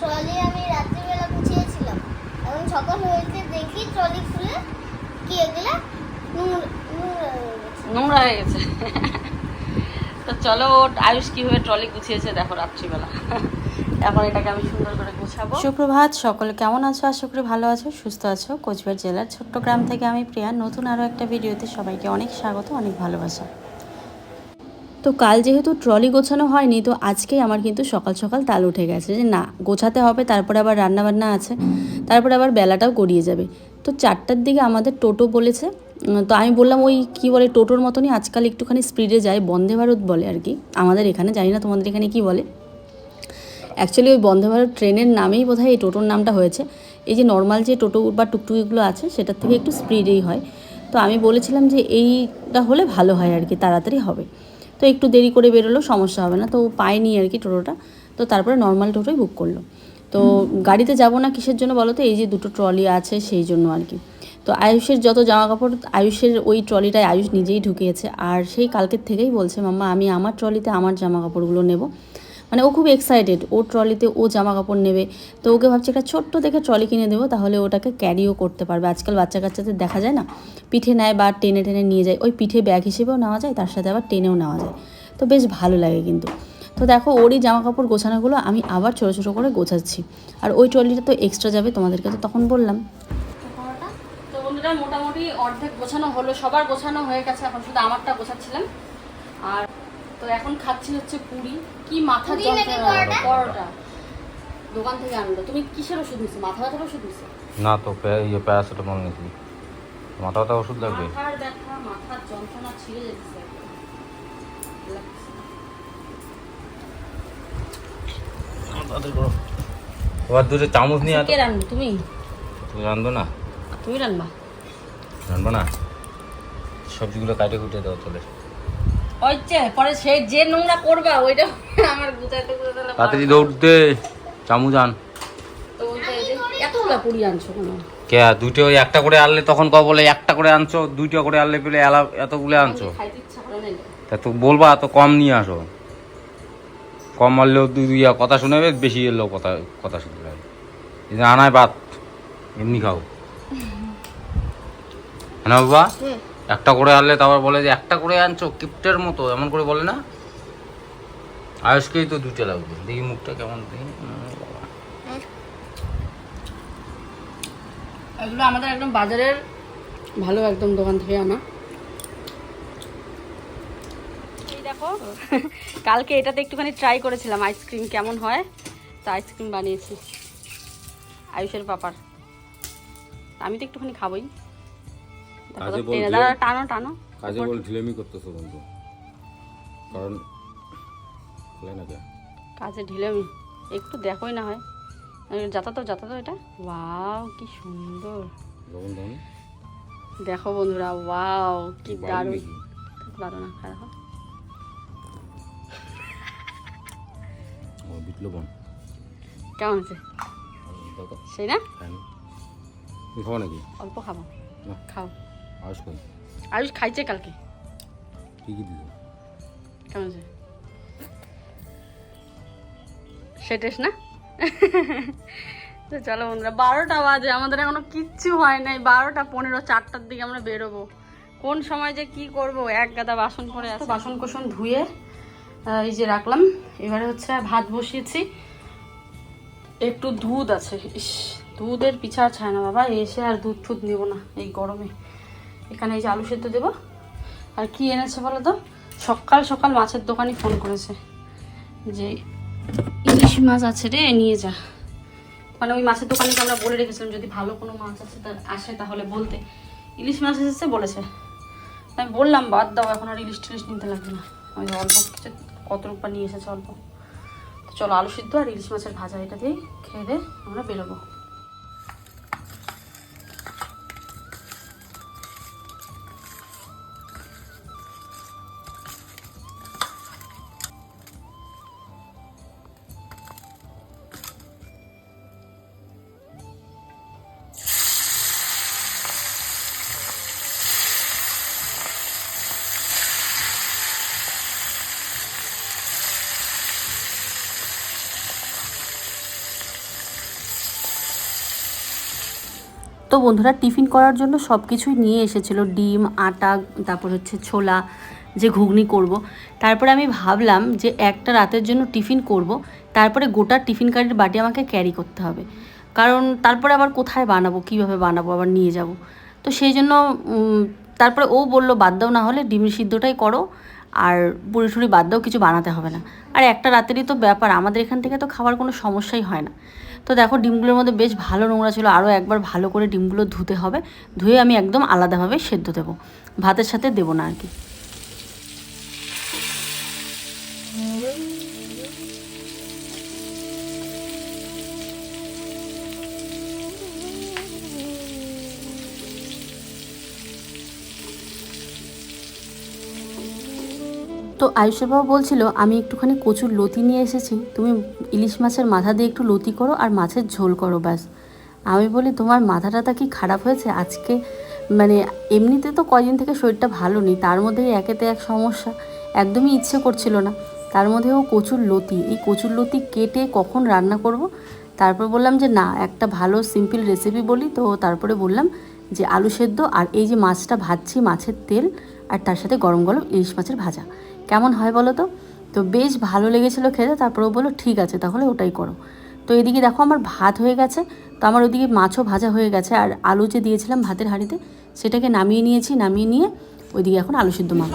Trolley আমি রাত্রিবেলা গুছিয়েছিলাম। এখন সকাল হয়েছে দেখি ট্রলি খুলে কি এগুলা নোংরা হয়ে গেছে। নোংরা হয়ে গেছে। তো চলো আয়ুষ কীভাবে ট্রলি গুছিয়েছে দেখো রাত্রিবেলা। এখন এটাকে আমি সুন্দর করে গুছাবো। সুপ্রভাত সকলে কেমন আছো? আশা করি ভালো আছো সুস্থ আছো। কোচবিহার জেলার ছোট্ট গ্রাম থেকে আমি প্রিয়া। নতুন আরও একটা ভিডিওতে সবাইকে অনেক স্বাগত অনেক ভালোবাসা। তো কাল যেহেতু ট্রলি গোছানো হয়নি, তো আজকেই আমার কিন্তু সকাল সকাল তাল উঠে গেছে যে না, গোছাতে হবে, তারপরে আবার রান্নাবান্না আছে, তারপরে আবার বেলাটাও গড়িয়ে যাবে। তো চারটার দিকে আমাদের টোটো বলেছে তো আমি বললাম ওই কি বলে টোটোর মতনই আজকাল একটুখানি স্পিডে যায়, বন্দে ভারত বলে আর কি, আমাদের এখানে, জানি না তোমাদের এখানে কি বলে। অ্যাকচুয়ালি ওই বন্দে ভারত ট্রেনের নামেই বোধহয় এই টোটোর নামটা হয়েছে। এই যে নর্মাল যে টোটো বা টুকটুকিগুলো আছে, সেটার থেকে একটু স্পিডেই হয়। তো আমি বলেছিলাম যে এইটা হলে ভালো হয় আর কি, তাড়াতাড়ি হবে। তো একটু দেরি করে বেরোলো সমস্যা হবে না। তো পায়নি আর কি টোটোটা। তো তারপরে নর্মাল টোটোই বুক করল। তো গাড়িতে যাব না কিসের জন্য বলো তো? এই যে দুটো ট্রলি আছে সেই জন্য আর কি। তো আয়ুষের যত জামা কাপড় আয়ুষের ওই ট্রলিটায় আয়ুষ নিজেই ঢুকিয়েছে। আর সেই কালকের থেকেই বলছে মাম্মা আমি আমার ট্রলিতে আমার জামা কাপড়গুলো নেব। মানে ও খুব এক্সাইটেড ও ট্রলিতে ও জামা কাপড় নেবে। তো ওকে ভাবছি একটা ছোট্ট দেখে ট্রলি কিনে দেবো, তাহলে ওটাকে ক্যারিও করতে পারবে। আজকাল বাচ্চা কাচ্চাদের দেখা যায় না? পিঠে নেয় বা টেনে টেনে নিয়ে যায়। ওই পিঠে ব্যাগ হিসেবেও নেওয়া যায়, তার সাথে আবার টেনেও নেওয়া যায়। তো বেশ ভালো লাগে কিন্তু। তো দেখো, ওরই জামা কাপড় গোছানোগুলো আমি আবার ছোটো ছোটো করে গোছাচ্ছি। আর ওই ট্রলিটা তো এক্সট্রা যাবে, তোমাদেরকে তো তখন বললাম। মোটামুটি অর্ধেক গোছানো হলো। সবার গোছানো হয়ে গেছে, এখন শুধু আমারটা গোছাচ্ছিলাম। আর তো এখন খাচ্ছি হচ্ছে পুরি। কি মাথা যন্ত্রণা পরোটা? দোকান থেকে আনলো। তুমি কিসের ওষুধ নিচ্ছো মাথা ব্যথার ওষুধ নিচ্ছো না তো ইয়ে প্যারাসিটামল নিয়েছি মাথা ব্যথা ওষুধ লাগবে? মাথার ব্যথা মাথার যন্ত্রণা ছিঁড়ে যেতেছে এবার দুটো চামচ নিয়ে কে রান্না তুমি? তুমি রান্ধো না? তুমি রান্না রান্ধবো না? সবজিগুলো কাটে কুটে দাও চলে যে পরে সে যে নোংরা করবা ওইটা আমার গুছাইতে হলে তাড়াতাড়ি তো এতগুলা পুরি আনছো কেন? কে দুটো ওই একটা করে আনলে তখন ক বলে একটা করে আনছো দুইটা করে আনলে পেলে এলা এতগুলো আনছো? তা তো বলবা তো কম নিয়ে আসো। কম মারলেও দুই দুই কথা শুনেবে বেশি এলেও কথা কথা শুনতে হবে আনায় বাত এমনি খাও। হ্যাঁ বাবা? একটা করে আনলে তারপর বলে যে একটা করে আনছো কিপ্টের মতো এমন করে বলে না। আয়ুষকেই তো দুটো লাগবে। দেখি মুখটা কেমন দেখি। এগুলো আমাদের একদম বাজারের ভালো একদম দোকান থেকে আনা। দেখো কালকে এটাতে একটুখানি ট্রাই করেছিলাম আইসক্রিম কেমন হয় তা আইসক্রিম বানিয়েছি। আয়ুষের পাপার। আমি তো একটুখানি খাবোই। কাজে বলছে- দাঁড়া, টানো টানো কাজে বল ঢিলেমি করতেছো বন্ধু। কারণ খোলে না? কাজে ঢিলেমি। একটু দেখোই না হয়। যাতাতো যাতাতো এটা? ওয়াও কি সুন্দর। দেখো বন্ধুরা ওয়াও কি দারুণ? দারুণ আঁকা দেখো কেমন আছে সেই না। তুমি খাব নাকি? অল্প খাব। না। খাও। আয়ুষ কই? আয়ুষ খাইছে কালকে। কি কি দিল কেমন আছে? সে টেস্ট না? তো চলো বন্ধুরা বারোটা বাজে আমাদের এখনও কিচ্ছু হয় নাই। বারোটা পনেরো চারটার দিকে আমরা বেরোবো। কোন সময় যে কি করব? এক গাদা বাসন পরে আছে। বাসন কোসন ধুয়ে এই যে রাখলাম। এবারে হচ্ছে ভাত বসিয়েছি। একটু দুধ আছে। ইস দুধের পিছা ছায় না বাবা এসে আর দুধ টুধ নেব না এই গরমে। এখানে এই যে আলু সেদ্ধ দেবো। আর কি এনেছে বলো তো? সকাল সকাল মাছের দোকানে ফোন করেছে যে ইলিশ মাছ আছে রে, নিয়ে যা। মানে ওই মাছের দোকানে আমরা বলে রেখেছিলাম, যদি ভালো কোনো মাছ আছে তা আসে তাহলে বলতে। ইলিশ মাছ এসেছে বলেছে। আমি বললাম, বাদ দাও, এখন আর ইলিশ টিলিশ নিতে লাগবে না। আমি অল্প কিছু কত রূপা নিয়ে এসেছে অল্প। তো চলো আলু সিদ্ধ আর ইলিশ মাছের ভাজা এটা দিয়েই খেয়ে দিয়ে আমরা বেরোবো। বন্ধুরা টিফিন করার জন্য সব কিছুই নিয়ে এসেছিল। ডিম, আটা, তারপর হচ্ছে ছোলা, যে ঘুগনি করব। তারপরে আমি ভাবলাম যে একটা রাতের জন্য টিফিন করব। তারপরে গোটা টিফিন কারির বাটি আমাকে ক্যারি করতে হবে। কারণ তারপরে আবার কোথায় বানাবো, কীভাবে বানাবো, আবার নিয়ে যাব। তো সেই জন্য তারপরে ও বলল, বাদ দাও না হলে ডিমের সিদ্ধটাই করো। আর পুরি টুরি বাদ দাও, কিছু বানাতে হবে না। আর একটা রাতেরই তো ব্যাপার, আমাদের এখান থেকে তো খাবার কোনো সমস্যাই হয় না। তো দেখো ডিমগুলোর মধ্যে বেশ ভালো নোংরা ছিল আরও একবার ভালো করে ডিমগুলো ধুতে হবে, ধুয়ে আমি একদম আলাদাভাবে সেদ্ধ দেবো। ভাতের সাথে দেবো না আর কি। তো আয়ুষের বাবা বলছিল, আমি একটুখানি কচুর লতি নিয়ে এসেছি। তুমি ইলিশ মাছের মাথা দিয়ে একটু লতি করো আর মাছের ঝোল করো, ব্যাস। আমি বলি, তোমার মাথা টাথা কি খারাপ হয়েছে? আজকে মানে এমনিতে তো কয়দিন থেকে শরীরটা ভালো নেই, তার মধ্যেই একেতে এক সমস্যা। একদমই ইচ্ছে করছিল না। তার মধ্যেও কচুর লতি। এই কচুর লতি কেটে কখন রান্না করব? তারপর বললাম যে, না, একটা ভালো সিম্পল রেসিপি বলি। তো তারপরে বললাম যে, আলু সেদ্ধ আর এই যে মাছটা ভাজছি, মাছের তেল আর তার সাথে গরম গরম ইলিশ মাছের ভাজা। কেমন হয় বলো তো? তো বেশ ভালো লেগেছিলো খেতে, তারপরে ও বলল, ঠিক আছে, তাহলে ওটাই করো। তো এদিকে দেখো আমার ভাত হয়ে গেছে, তো আমার ওদিকে মাছও ভাজা হয়ে গেছে, আর আলু যে দিয়েছিলাম ভাতের হাঁড়িতে, সেটাকে নামিয়ে নিয়েছি, নামিয়ে নিয়ে ওইদিকে এখন আলু সিদ্ধ মাছ?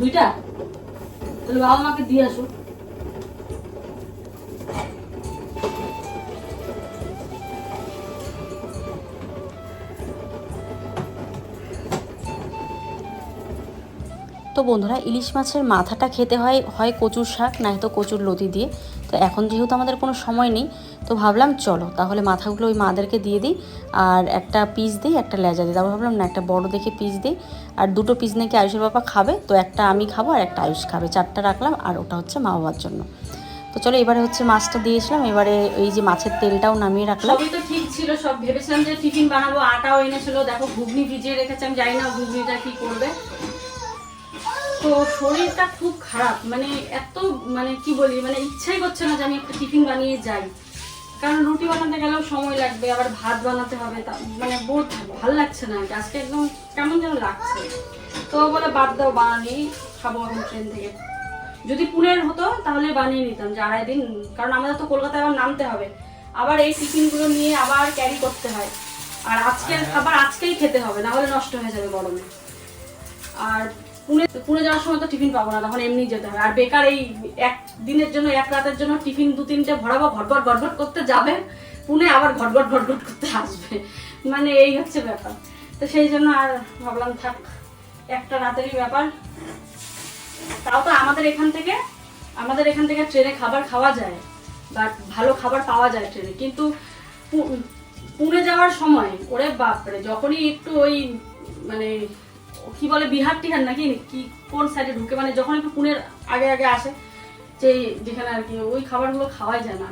দুইটা? তাহলে বাবা মাকে দিয়ে আসো। তো বন্ধুরা, ইলিশ মাছের মাথাটা খেতে হয় হয় কচুর শাক না নয়তো কচুর লতি দিয়ে। তো এখন যেহেতু আমাদের কোনো সময় নেই, তো ভাবলাম চলো, তাহলে মাথাগুলো ওই মাদেরকে দিয়ে দিই, আর একটা পিস দিই, একটা লেজা দিই। তারপর ভাবলাম না, একটা বড় দেখে পিস দিই, আর দুটো পিস নাকি আয়ুষের বাবা খাবে, তো একটা আমি খাব আর একটা আয়ুষ খাবে। চারটা রাখলাম, আর ওটা হচ্ছে মা বাবার জন্য। তো চলো, এবারে হচ্ছে মাছটা দিয়েছিলাম এবারে এই যে মাছের তেলটাও নামিয়ে রাখলাম। সবই তো ঠিক ছিল, সব ভেবেছিলাম যে টিফিন বানাবো, আটাও এনেছিল। দেখো, ঘুগনি ভিজিয়ে রেখেছে, আমি জানি না ঘুগনিটা কি করবে। তো শরীরটা খুব খারাপ। মানে এত মানে কি বলি মানে ইচ্ছাই করছে না যে আমি একটা টিফিন বানিয়ে যাই। কারণ রুটি বানাতে গেলেও সময় লাগবে আবার ভাত বানাতে হবে তা মানে বোধ ভালো লাগছে না আজকে। আজকে একদম কেমন যেন লাগছে। তো বলে বাদ দাও বানানি খাব এখন ট্রেন থেকে। যদি পুনের হতো তাহলে বানিয়ে নিতাম যে আড়াই দিন। কারণ আমাদের তো কলকাতায় আবার নামতে হবে। আবার এই টিফিনগুলো নিয়ে আবার ক্যারি করতে হয়। আর আজকের খাবার আজকেই খেতে হবে না হলে নষ্ট হয়ে যাবে গরমে। আর পুনে পুনে যাওয়ার সময় তো টিফিন পাবো না, তখন এমনি যেতে হবে আর বেকার এই এক দিনের জন্য, এক রাতের জন্য টিফিন দু তিনটে ভরাবো ঘটঘট ঘটঘট করতে যাবে পুনে আবার ঘটঘট ঘটঘট করতে আসবে। মানে এই হচ্ছে ব্যাপার। তো সেই জন্য আর ভাবলাম থাক, একটা রাতেরই ব্যাপার। তাও তো আমাদের এখান থেকে, আমাদের এখান থেকে ট্রেনে খাবার খাওয়া যায়, বাট ভালো খাবার পাওয়া যায় ট্রেনে। কিন্তু পুনে যাওয়ার সময়, ওরে বাপরে, যখনই একটু ওই মানে কি বলে বিহার টিহার নাকি? কি কোন সাইডে ঢুকে? মানে যখন একটু পুনের আগে আগে আসে যে যেখানে আর কি ওই খাবারগুলো খাওয়াই যায় না।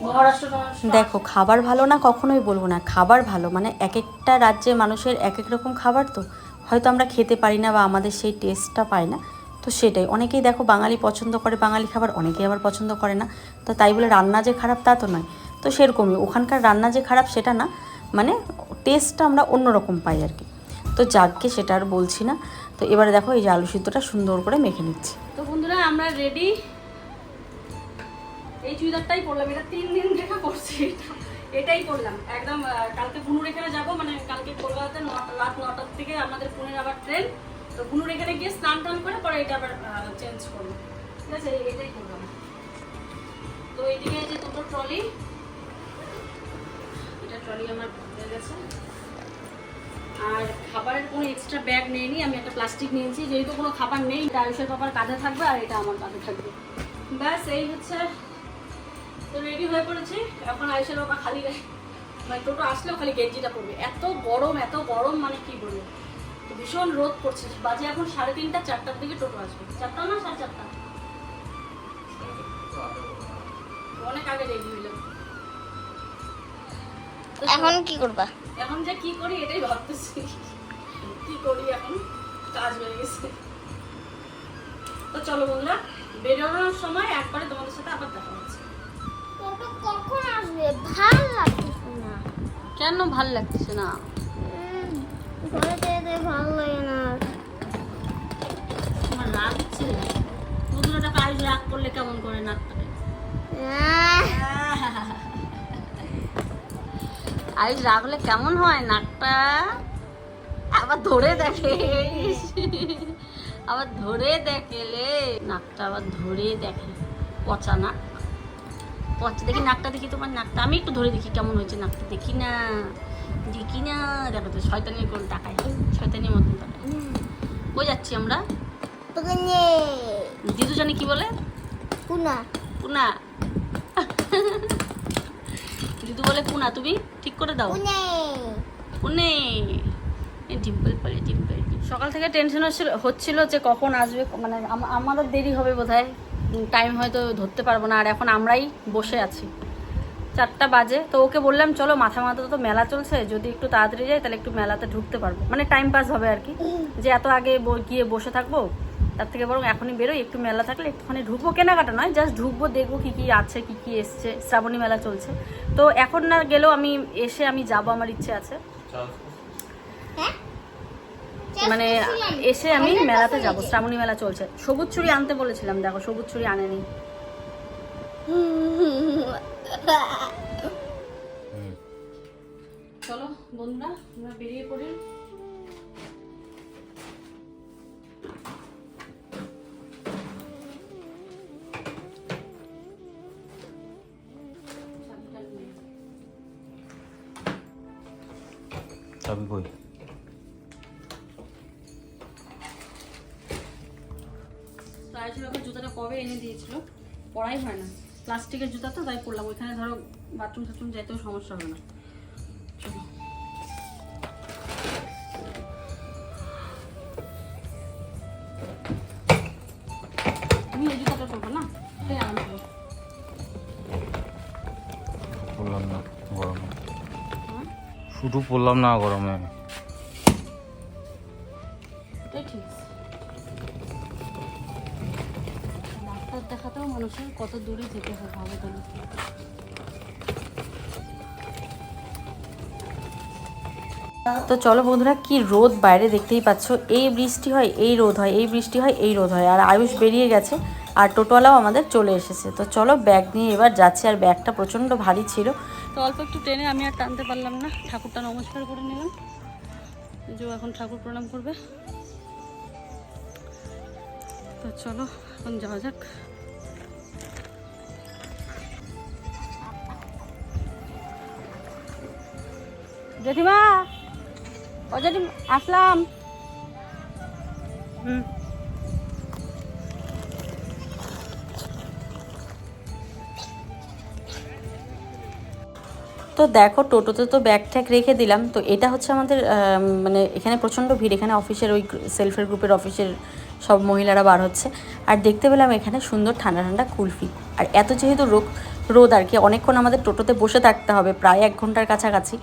মহারাষ্ট্র। টহারাষ্ট্র- দেখো খাবার ভালো না কখনোই বলব না। খাবার ভালো মানে এক একটা রাজ্যের মানুষের এক এক রকম খাবার তো। হয়তো আমরা খেতে পারি না বা আমাদের সেই টেস্টটা পাই না। তো সেটাই। অনেকেই দেখো বাঙালি পছন্দ করে বাঙালি খাবার অনেকেই আবার পছন্দ করে না। তো তাই বলে রান্না যে খারাপ তা তো নয়। তো সেরকমই ওখানকার রান্না যে খারাপ সেটা না। মানে টেস্টটা আমরা অন্যরকম পাই আর কি। তো যাককে সেটা আর বলছি না। তো এবারে দেখো এই যে আলু সিদ্ধটা সুন্দর করে মেখে নিচ্ছি। তো বন্ধুরা, আমরা রেডি এই চুড়িদারটাই পরলাম, এটা তিন দিন থেকে করছি। এটা এটাই করলাম একদম কালকে পুনুর এখানে যাব মানে কালকে কলকাতাতে রাত নটার থেকে আমাদের পুনের আবার ট্রেন তো পুনুর এখানে গিয়ে স্নান টান করে পরে এটা আবার চেঞ্জ করব। ঠিক আছে? এটাই করলাম তো এইদিকে এই যে দুটো ট্রলি এটা ট্রলি আমার গেছে। আর খাবারের কোনো এক্সট্রা ব্যাগ নেইনি, আমি একটা প্লাস্টিক নিয়েছি, যেহেতু কোনো খাবার নেই আয়ুষের বাবার কাঁধে থাকবে আর এটা আমার কাঁধে থাকবে। ব্যাস, এই হচ্ছে, তো রেডি হয়ে পড়েছি। এখন আয়ুষের বাবা খালি মানে টোটো আসলেও খালি গেঞ্জিটা পরবে। এত গরম এত গরম মানে কি বলব? ভীষণ রোদ পড়ছে। বাজে এখন সাড়ে তিনটা, চারটার দিকে টোটো আসবে। চারটা না, সাড়ে চারটা? অনেক আগে রেডি হইলাম। এখন কি করবা? এখন যে কি করি এটাই ভাবতেছি। কি করি এখন? কাজ হয়ে গেছে। তো চলো বন্ধুরা বেরোনোর সময় একবারে তোমাদের সাথে আবার দেখা হচ্ছে। কখন আসবে? ভালো লাগতেছে না। কেন ভালো লাগছে না? ঘরে যেতে ভালো লাগে না। আমার রাগ হচ্ছে? কাজ রাগ করলে কেমন করে আহ, আইস রাগ হলে কেমন হয় নাকটা? আবার ধরে দেখে। আবার ধরে দেখে লে। নাকটা আবার ধরে দেখে। পচা নাক। পচা দেখি নাকটা দেখি তোমার নাকটা। আমি একটু ধরে দেখি কেমন হয়েছে নাকটা। দেখি না। দেখি না। দেখো তো শয়তানি কোন তাকায়। শয়তানি মতন তাকায়। কই যাচ্ছি আমরা? দিদু জানি কি বলে? কুনা। পুনা দিদু বলে পুনা তুমি ঠিক করে দাও। কুনে। পুনে ডিম্পল পলে ডিম্পল সকাল থেকে টেনশন হচ্ছিল হচ্ছিল যে কখন আসবে মানে আমাদের দেরি হবে বোধহয়। টাইম হয়তো ধরতে পারব না। আর এখন আমরাই বসে আছি। চারটা বাজে। তো ওকে বললাম চলো মাথা মাথা তো মেলা চলছে। যদি একটু তাড়াতাড়ি যাই তাহলে একটু মেলাতে ঢুকতে পারব। মানে টাইম পাস হবে আর কি। যে এত আগে গিয়ে বসে থাকব তার থেকে বরং এখনই বেরোই একটু মেলা থাকলে একটুখানি ঢুকবো। কেনাকাটা নয় জাস্ট ঢুকবো দেখব কী কী আছে কী কী এসছে। শ্রাবণী মেলা চলছে। তো এখন না গেলেও আমি এসে আমি যাব আমার ইচ্ছে আছে। হ্যাঁ? মানে এসে আমি মেলাতে যাব শ্রাবণী মেলা চলছে। সবুজ চুড়ি আনতে বলেছিলাম দেখো সবুজ চুড়ি আনেনি। চলো বন্ধুরা আমরা বেরিয়ে পড়ি। চাবি কই তাই ওকে জুতাটা কবে এনে দিয়েছিল? পড়াই হয় না। প্লাস্টিকের জুতা তো, তাই পরলাম ওইখানে ধরো বাথরুম টাথরুম যেতেও সমস্যা হবে না। শুধু পড়লাম না গরমে। তো চলো বন্ধুরা, কি রোদ বাইরে দেখতেই পাচ্ছ। এই বৃষ্টি হয়, এই রোদ হয়, এই বৃষ্টি হয়, এই রোদ হয়। আর আয়ুষ বেরিয়ে গেছে, আর টোটোওয়ালাও আমাদের চলে এসেছে। তো চলো ব্যাগ নিয়ে এবার যাচ্ছে। আর ব্যাগটা প্রচণ্ড ভারী ছিল। তো অল্প একটু টেনে আমি আর টানতে পারলাম না। ঠাকুরটা নমস্কার করে নিলাম। যে এখন ঠাকুর প্রণাম করবে। তো চলো, এখন যাওয়া যাক। জেঠিমা ও জেঠিমা, আসলাম। দেখো, টোটোতে তো ব্যাগ ট্যাগ রেখে দিলাম। তো এটা হচ্ছে আমাদের মানে এখানে প্রচণ্ড ভিড়। এখানে অফিসের ওই সেলফের গ্রুপের অফিসের সব মহিলারা বার হচ্ছে। আর দেখতে পেলাম এখানে সুন্দর ঠান্ডা ঠান্ডা কুলফি। আর এত যেহেতু রোগ, রোদ আর কি, অনেকক্ষণ আমাদের টোটোতে বসে থাকতে হবে, প্রায় এক ঘণ্টার কাছাকাছি।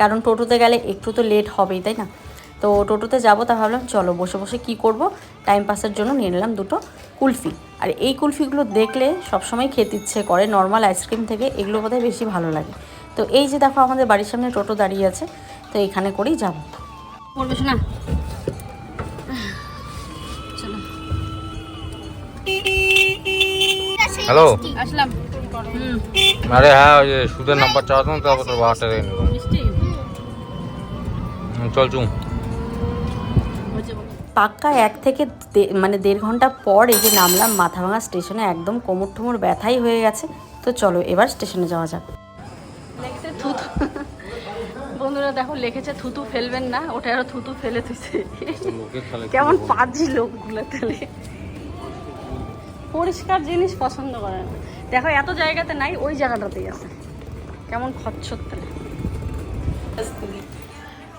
কারণ টোটোতে গেলে একটু তো লেট হবেই, তাই না? তো টোটোতে যাব, তা ভাবলাম, চলো বসে বসে কি করব? টাইম পাসের জন্য নিয়ে নিলাম দুটো কুলফি। আর এই কুলফিগুলো দেখলে সবসময় খেতে ইচ্ছে করে। নর্মাল আইসক্রিম থেকে এগুলো বোধহয় বেশি ভালো লাগে। তো এই যে দেখো আমাদের বাড়ির সামনে টোটো দাঁড়িয়ে আছে তো এখানে করেই যাব। পড়বে না হ্যালো? আসলাম। আরে হ্যাঁ ওই যে সুদের নাম্বার চাওয়াতাম তারপর তোর বাহার টাকা নিলাম চল চুম। পাক্কা এক থেকে দে- মানে দেড় ঘণ্টা পর এই যে নামলাম মাথাভাঙা স্টেশনে একদম কোমর ঠোমর ব্যথাই হয়ে গেছে তো চলো এবার স্টেশনে যাওয়া যাক। দেখো লিখেছে থুতু ফেলবেন না ওটা আরও থুতু ফেলে দিছে। কেমন পাজি লোকগুলো তাহলে। পরিষ্কার জিনিস পছন্দ করে না। দেখো এত জায়গাতে নাই ওই জায়গাটাতেই আছে। কেমন খচ্ছর তাহলে।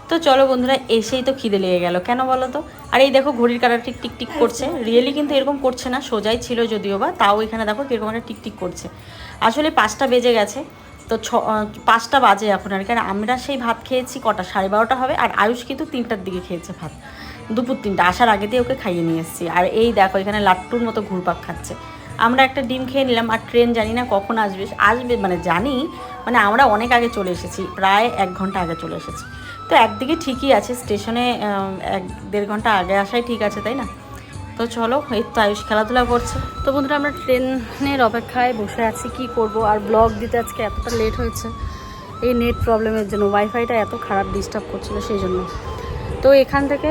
তো চলো বন্ধুরা এসেই তো খিদে লেগে গেল। কেন বলো তো? আর এই দেখো ঘড়ির কাটা টিক টিক টিক করছে। রিয়েলি কিন্তু এরকম করছে না সোজাই ছিল যদিও বা তাও এখানে দেখো কীরকম একটা টিক টিক করছে। আসলে পাঁচটা বেজে গেছে। তো ছ পাঁচটা বাজে এখন আর কি। আর আমরা সেই ভাত খেয়েছি কটা? সাড়ে বারোটা হবে। আর আয়ুষ কিন্তু তিনটার দিকে খেয়েছে ভাত। দুপুর তিনটা। আসার আগে দিয়ে ওকে খাইয়ে নিয়ে এসেছি। আর এই দেখো, এখানে লাট্টুর মতো ঘুরপাক খাচ্ছে। আমরা একটা ডিম খেয়ে নিলাম। আর ট্রেন জানি না কখন আসবে। আসবে মানে জানি মানে আমরা অনেক আগে চলে এসেছি। প্রায় এক ঘণ্টা আগে চলে এসেছি। তো একদিকে ঠিকই আছে। স্টেশনে এক দেড় ঘণ্টা আগে আসাই ঠিক আছে, তাই না? তো চলো এই তো আয়ুষ খেলাধুলা করছে। তো বন্ধুরা আমরা ট্রেনের অপেক্ষায় বসে আছি কি করব? আর ব্লগ দিতে আজকে এতটা লেট হয়েছে। এই নেট প্রবলেমের জন্য ওয়াইফাইটা এত খারাপ ডিস্টার্ব করছিল সেই জন্য। তো এখান থেকে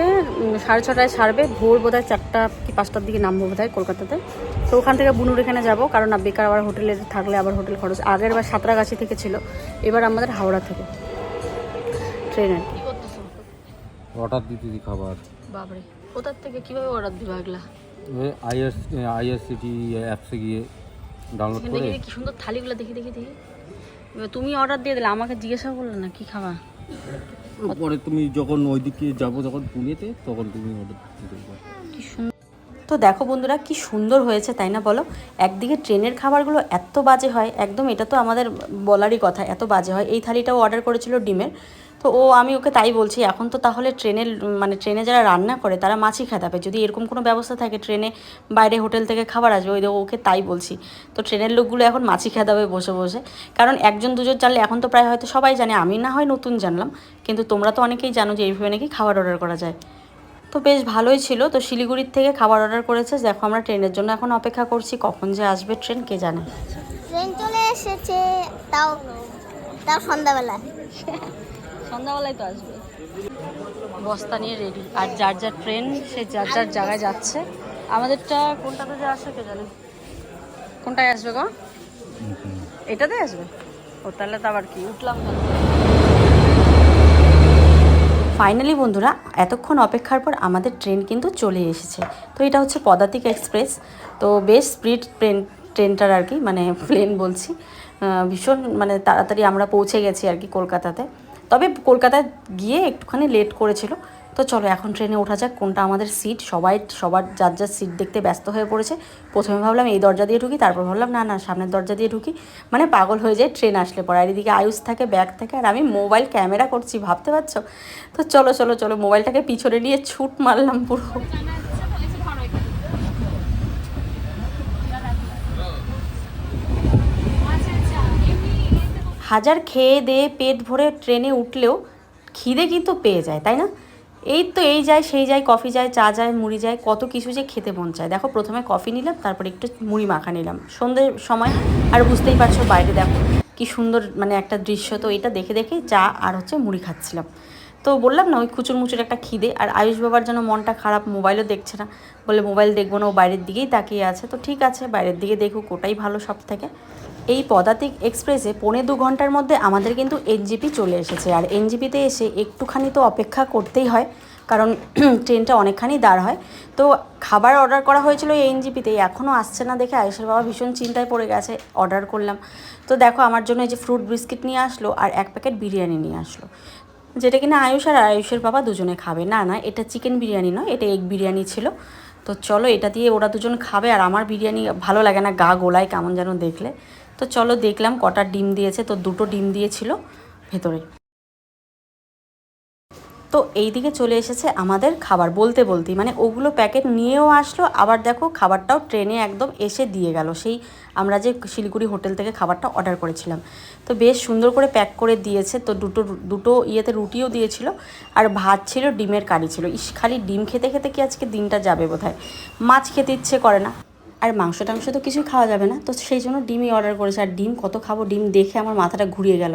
সাড়ে ছটায় ছাড়বে। ভোর বোধহয় চারটা কি পাঁচটার দিকে নামবো বোধহয় কলকাতাতে। তো ওখান থেকে বুনুর এখানে যাব কারণ আর বেকার আবার হোটেলে থাকলে আবার হোটেল খরচ। আগের বার সাঁতরাগাছি থেকে ছিল এবার আমাদের হাওড়া থেকে। ট্রেনে কি। করতেছো অর্ডার দিতে খাবার। বাবরে কোথার থেকে কীভাবে অর্ডার দিবা এগুলা? আইএস আইএসসিটি অ্যাপসে গিয়ে ডাউনলোড দেখি দেখি কি সুন্দর থালিগুলো দেখি দেখি দেখি। তুমি অর্ডার দিয়ে দিলে আমাকে জিজ্ঞাসা করলে না কি খাবা? পরে তুমি যখন ওইদিকে যাব যখন পুনেতে তখন তুমি অর্ডার দিতে কি সুন্দর তো দেখো বন্ধুরা কি সুন্দর হয়েছে তাই না বলো? একদিকে ট্রেনের খাবারগুলো এত বাজে হয় একদম এটা তো আমাদের বলারই কথা এত বাজে হয়। এই থালিটাও অর্ডার করেছিল ডিমের। তো ও, আমি ওকে তাই বলছি, এখন তো তাহলে ট্রেনের মানে ট্রেনে যারা রান্না করে তারা মাছই খেতাবে যদি এরকম কোনো ব্যবস্থা থাকে, ট্রেনে বাইরে হোটেল থেকে খাবার আসবে, ওই ওকে তাই বলছি। তো ট্রেনের লোকগুলো এখন মাছই খেতাবে বসে বসে। কারণ একজন দুজন জানলে, এখন তো প্রায় হয়তো সবাই জানে, আমি না হয় নতুন জানলাম, কিন্তু তোমরা তো অনেকেই জানো যে এইভাবে নাকি খাবার অর্ডার করা যায়। তো বেশ ভালোই ছিল, তো শিলিগুড়ির থেকে খাবার অর্ডার করেছে, দেখো আমরা ট্রেনের জন্য এখন অপেক্ষা করছি, কখন যে আসবে ট্রেন, কে জানে। ট্রেন চলে এসেছে, তাও তাও সন্ধ্যাবেলা সন্ধ্যাবেলায় তো আসবে। বস্তা নিয়ে রেডি আর যার যার ট্রেন সে যার যার জায়গায় যাচ্ছে। আমাদেরটা কোনটাতে যে আসবে কে জানে? কোনটায় আসবে গো? এটাতে আসবে? ও, তাহলে তো আবার কি? উঠলাম ফাইনালি বন্ধুরা, এতক্ষণ অপেক্ষার পর আমাদের ট্রেন কিন্তু চলে এসেছে। তো এটা হচ্ছে পদাতিক এক্সপ্রেস তো বেশ স্পিড ট্রেন ট্রেনটার আর কি মানে প্লেন বলছি। ভীষণ মানে তাড়াতাড়ি আমরা পৌঁছে গেছি আর কি কলকাতাতে। তবে কলকাতায় গিয়ে একটুখানি লেট করেছিল। তো চলো এখন ট্রেনে ওঠা যাক, কোনটা আমাদের সিট সবাই, সবার যার যার সিট দেখতে ব্যস্ত হয়ে পড়েছে। প্রথমে ভাবলাম এই দরজা দিয়ে ঢুকি, তারপর ভাবলাম না না, সামনের দরজা দিয়ে ঢুকি। মানে পাগল হয়ে যায় ট্রেন আসলে পরে আর এদিকে আয়ুষ থাকে, ব্যাগ থাকে, আর আমি মোবাইল ক্যামেরা করছি, ভাবতে পারছ? তো চলো চলো চলো মোবাইলটাকে পিছনে নিয়ে ছুট মারলাম পুরো। হাজার খেয়ে দিয়ে পেট ভরে ট্রেনে উঠলেও খিদে কিন্তু পেয়ে যায়, তাই না? এই তো এই যায়, সেই যায়, কফি যায়, চা যায়, মুড়ি যায়, কত কিছু যে খেতে মন চায়। দেখো, প্রথমে কফি নিলাম, তারপর একটু মুড়ি মাখা নিলাম। সন্ধ্যের সময়, আর বুঝতেই পারছ বাইরে দেখো, কি সুন্দর মানে একটা দৃশ্য। তো এটা দেখে দেখে চা আর হচ্ছে মুড়ি খাচ্ছিলাম। তো বললাম না, ওই খুচুর মুচুর একটা খিদে, আর আয়ুষ বাবার যেন মনটা খারাপ, মোবাইলও দেখছে না। বলে মোবাইল দেখব না, ও বাইরের দিকেই তাকিয়ে আছে। তো ঠিক আছে, বাইরের দিকে দেখুক, ওটাই ভালো সব থেকে। এই পদাতিক এক্সপ্রেসে পৌনে দু ঘণ্টার মধ্যে আমাদের কিন্তু এনজিপি চলে এসেছে। আর এনজিপিতে এসে একটুখানি তো অপেক্ষা করতেই হয়, কারণ ট্রেনটা অনেকখানি দাঁড় হয়। তো খাবার অর্ডার করা হয়েছিল এই এনজিপিতে এখনও আসছে না দেখে আয়ুষের বাবা ভীষণ চিন্তায় পড়ে গেছে অর্ডার করলাম। তো দেখো আমার জন্য এই যে ফ্রুট বিস্কিট নিয়ে আসলো আর এক প্যাকেট বিরিয়ানি নিয়ে আসলো। যেটা কিনা আয়ুষ আর আয়ুষের বাবা দুজনে খাবে। না না, এটা চিকেন বিরিয়ানি নয়, এটা এগ বিরিয়ানি ছিল। তো চলো এটা দিয়ে ওরা দুজন খাবে আর আমার বিরিয়ানি ভালো লাগে না, গা গোলায় কেমন যেন দেখলে। তো চলো দেখলাম কটা ডিম দিয়েছে। তো দুটো ডিম দিয়েছিল ভেতরে। তো এই দিকে চলে এসেছে আমাদের খাবার, বলতে বলতেই। মানে ওগুলো প্যাকেট নিয়েও আসলো, আবার দেখো খাবারটাও ট্রেনে একদম এসে দিয়ে গেল। সেই আমরা যে শিলিগুড়ি হোটেল থেকে খাবারটা অর্ডার করেছিলাম। তো বেশ সুন্দর করে প্যাক করে দিয়েছে। তো দুটো দুটো ইয়েতে রুটিও দিয়েছিল, আর ভাত ছিল, ডিমের কারি ছিল। ইস, খালি ডিম খেতে খেতে কি আজকে দিনটা যাবে বোধহয়? মাছ খেতে ইচ্ছে করে না। আর মাংস টাংস তো কিছুই খাওয়া যাবে না। তো সেই জন্য ডিমই অর্ডার করেছে। আর ডিম কত খাব ডিম দেখে আমার মাথাটা ঘুরিয়ে গেল।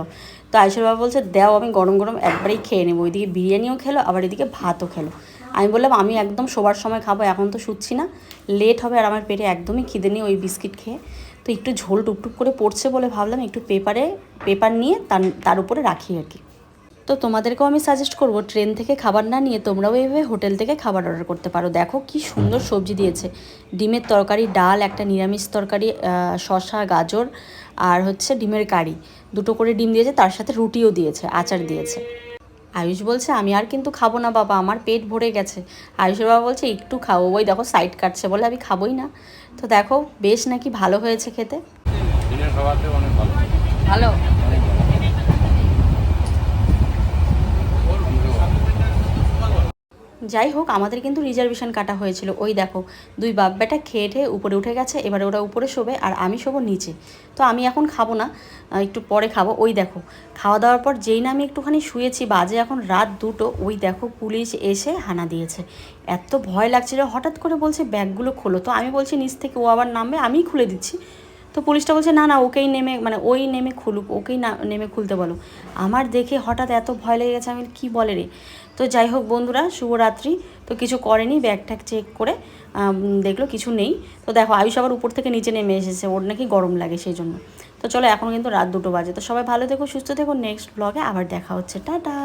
তো আয়ুষের বাবা বলছে, দেও, আমি গরম গরম একবারেই খেয়ে নেব। ওইদিকে বিরিয়ানিও খেলো, আবার এদিকে ভাতও খেলো। আমি বললাম, আমি একদম শোবার সময় খাব, এখন তো শুচ্ছি না। লেট হবে আর আমার পেটে একদমই খিদে নেই ওই বিস্কিট খেয়ে। তো একটু ঝোল টুকটুক করে পড়ছে বলে ভাবলাম, একটু পেপারে, পেপার নিয়ে তার তার উপরে রাখি আর কি। তো তোমাদেরকেও আমি সাজেস্ট করব ট্রেন থেকে খাবার না নিয়ে তোমরাও এইভাবে হোটেল থেকে খাবার অর্ডার করতে পারো। দেখো কি সুন্দর সবজি দিয়েছে। ডিমের তরকারি ডাল একটা নিরামিষ তরকারি শশা গাজর আর হচ্ছে ডিমের কারি। দুটো করে ডিম দিয়েছে তার সাথে রুটিও দিয়েছে আচার দিয়েছে। আয়ুষ বলছে আমি আর কিন্তু খাব না বাবা আমার পেট ভরে গেছে। আয়ুষের বাবা বলছে একটু খাব ওই দেখো সাইড কাটছে বলে আমি খাবোই না। তো দেখো বেশ নাকি ভালো হয়েছে খেতে। ভালো। যাই হোক, আমাদের কিন্তু রিজার্ভেশন কাটা হয়েছিল। ওই দেখো, দুই বাপ বেটা খেয়ে ঠেয়ে উপরে উঠে গেছে, এবারে ওরা উপরে শোবে আর আমি শোবো নিচে। তো আমি এখন খাব না একটু পরে খাব। ওই দেখো, খাওয়া দাওয়ার পর যেই না আমি একটুখানি শুয়েছি, বাজে এখন রাত দুটো, ওই দেখো পুলিশ এসে হানা দিয়েছে। এত ভয় লাগছিল, হঠাৎ করে বলছে ব্যাগগুলো খোলো। তো আমি বলছি, নিচ থেকে ও আবার নামবে, আমিই খুলে দিচ্ছি। তো পুলিশটা বলছে, না না, ওকেই নেমে মানে ওই নেমে খুলুক, ওকেই না, নেমে খুলতে বলো। আমার দেখে হঠাৎ এত ভয় লেগে গেছে, আমি কি বলে রে? তো যাই হোক বন্ধুরা, শুভরাত্রি। তো কিছু করেনি ব্যাগ ট্যাগ চেক করে দেখল কিছু নেই। তো দেখো, আয়ুষ আবার উপর থেকে নিচে নেমে এসেছে, ওর নাকি গরম লাগে সেই জন্য। তো চলো, এখন কিন্তু রাত দুটো বাজে। তো সবাই ভালো থেকো, সুস্থ থেকো। নেক্সট ব্লগে আবার দেখা হচ্ছে। টাটা!